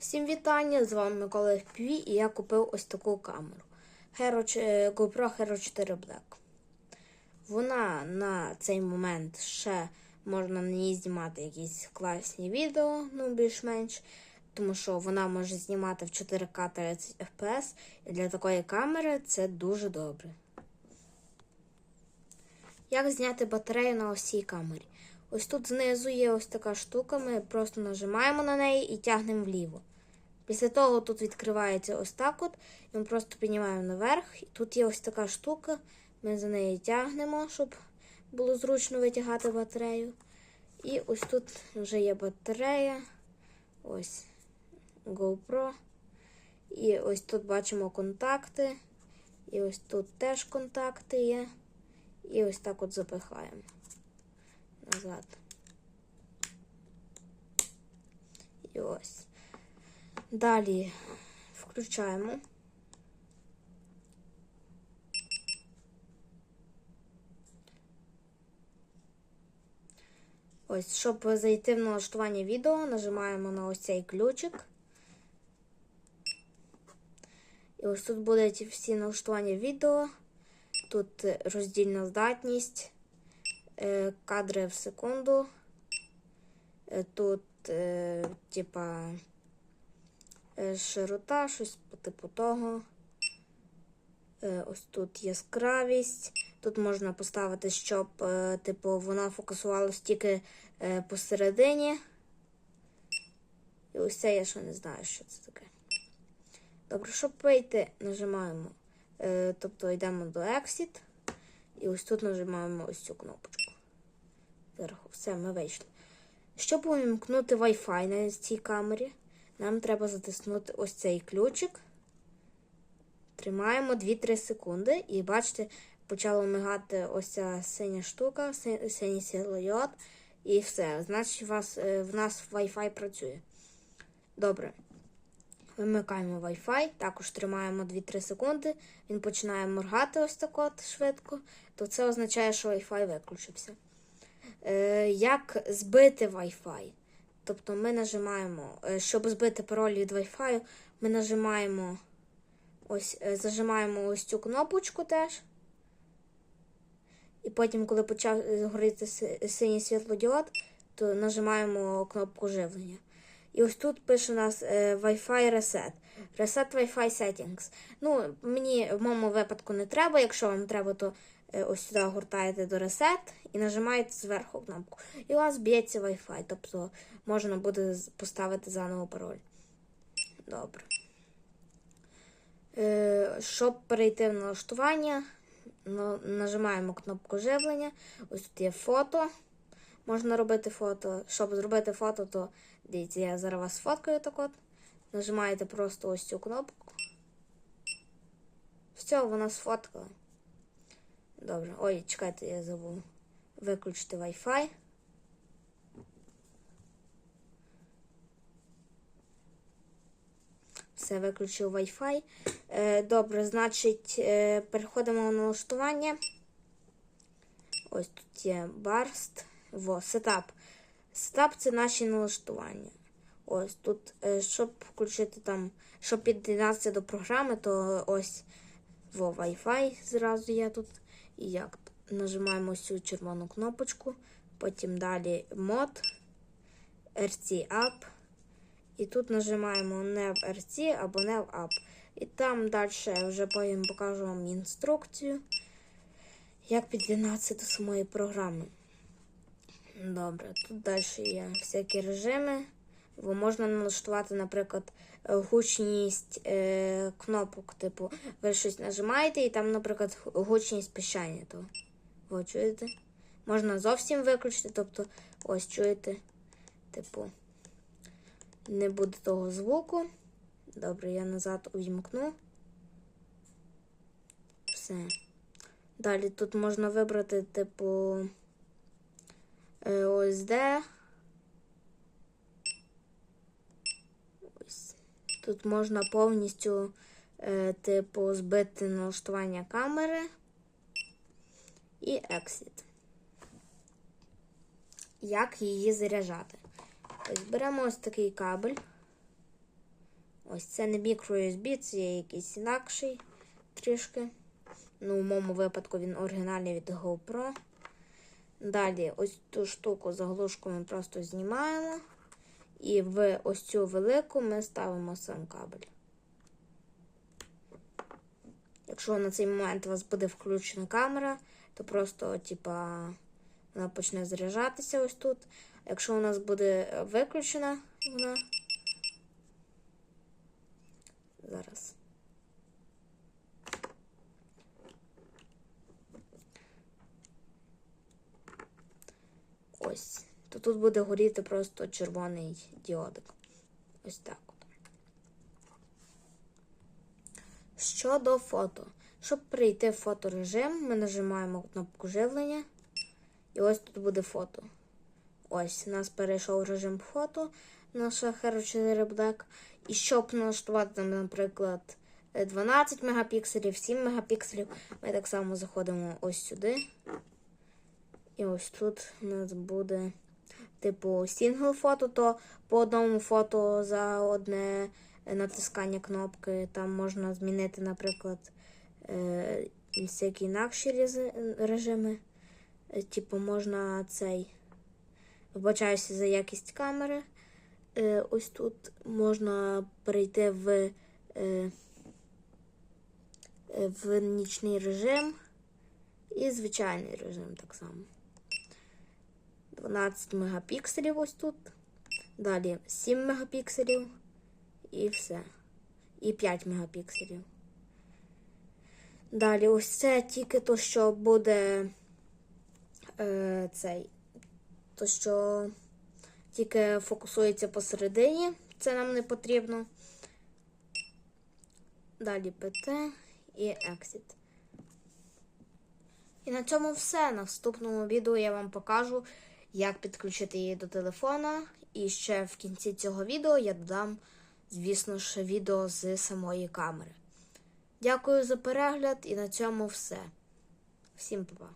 Всім вітання! З вами Микола FPV і я купив ось таку камеру Hero, е, GoPro Hero 4 Black. Вона на цей момент ще можна на ній знімати якісь класні відео, ну більш-менш, тому що вона може знімати в 4К 30 FPS, і для такої камери це дуже добре. Як зняти батарею на ось цій камері? Ось тут знизу є ось така штука, ми просто нажимаємо на неї і тягнемо вліво. Після того тут відкривається ось так от, і ми просто піднімаємо наверх. І тут є ось така штука, ми за неї тягнемо, щоб було зручно витягати батарею. І ось тут вже є батарея. Ось GoPro. І ось тут бачимо контакти. І ось тут теж контакти є. І ось так от запихаємо назад. І ось. Далі включаємо. Ось, щоб зайти в налаштування відео, нажимаємо на ось цей ключик. І ось тут будуть всі налаштування відео. Тут роздільна здатність, кадри в секунду. Е, Тут, е, типа, е, широта, щось по типу того. Е, Ось тут яскравість. Тут можна поставити, щоб, е, типу, вона фокусувалась тільки е, посередині. І ось це я ще не знаю, що це таке. Добре, щоб вийти, нажимаємо. Е, тобто йдемо до Exit. І ось тут нажимаємо ось цю кнопочку. Зверху. Все, ми вийшли. Щоб увімкнути Wi-Fi на цій камері, нам треба затиснути ось цей ключик. Тримаємо 2-3 секунди. І бачите, почала мигати ось ця синя штука, синій світлодіод. І все. Значить, вас, е, в нас Wi-Fi працює. Добре. Вимикаємо Wi-Fi, також тримаємо 2-3 секунди. Він починає моргати ось так от швидко, то це означає, що Wi-Fi виключився. Е, як збити Wi-Fi? Тобто ми нажимаємо, е, щоб збити пароль від Wi-Fi, ми нажимаємо ось, е, зажимаємо ось цю кнопочку теж. І потім, коли почав горіти синій світлодіод, то нажимаємо кнопку живлення. І ось тут пише у нас Wi-Fi Reset. Reset Wi-Fi Settings. Ну, мені в моєму випадку не треба. Якщо вам треба, то ось сюди гуртаєте до Reset і нажимаєте зверху кнопку. І у вас б'ється Wi-Fi. Тобто можна буде поставити заново пароль. Добре. Е, щоб перейти в налаштування, нажимаємо кнопку живлення. Ось тут є фото. Можна робити фото. Щоб зробити фото, то дивіться, я зараз вас фоткаю так от. Нажимаєте просто ось цю кнопку. Все, вона сфоткала. Добре. Ой, чекайте, я забув. Виключити Wi-Fi. Все, виключив Wi-Fi. Е, добре, значить, е, переходимо в налаштування. Ось тут є Barst. Во, сетап. Сетап це наші налаштування. Ось тут, е, щоб включити там, щоб під'єднатися до програми, то ось во Wi-Fi зразу є тут. І як нажимаємо цю червону кнопочку, потім далі мод, RC App. І тут нажимаємо Nav RC або Nav App. І там далі вже потім покажу вам інструкцію, як під'єднатися до самої програми. Добре, тут далі є всякі режими. Можна налаштувати, наприклад, е, гучність е, кнопок. Типу, ви щось нажимаєте, і там, наприклад, гучність пищання. То, ви чуєте? Можна зовсім виключити, тобто, ось чуєте, типу, не буде того звуку. Добре, я назад увімкну. Все. Далі тут можна вибрати, типу, е, ОСД. Тут можна повністю, е, типу, збити налаштування камери і Exit. Як її заряджати? Ось беремо ось такий кабель. Ось це не microUSB, це є якийсь інакший трішки. Ну, в моєму випадку він оригінальний від GoPro. Далі ось цю штуку заглушку ми просто знімаємо. І в ось цю велику ми ставимо сам кабель. Якщо на цей момент у вас буде включена камера, то просто, типа, вона почне заряджатися ось тут. Якщо у нас буде виключена вона. Зараз. Ось. Тут буде горіти просто червоний діодик. Ось так. Щодо фото. Щоб перейти в фоторежим, ми нажимаємо кнопку живлення. І ось тут буде фото. Ось, у нас перейшов режим фото наша Hero 4 Black. І щоб налаштувати, наприклад, 12 мегапікселів, 7 мегапікселів, ми так само заходимо ось сюди. І ось тут у нас буде, типу, сінгл фото, то по одному фото за одне натискання кнопки. Там можна змінити, наприклад, е, всякі інакші режими. Е, Типу, можна цей. Вибачаюся за якість камери. Е, ось тут можна перейти в, е, е, в нічний режим і звичайний режим так само. 12 мегапікселів ось тут. Далі 7 мегапікселів і все. І 5 мегапікселів. Далі ось це тільки то, що буде е, цей. То, що тільки фокусується посередині. Це нам не потрібно. Далі PT і Exit. І на цьому все. На наступному відео я вам покажу, як підключити її до телефона. І ще в кінці цього відео я додам, звісно ж, відео з самої камери. Дякую за перегляд і на цьому все. Всім па-па.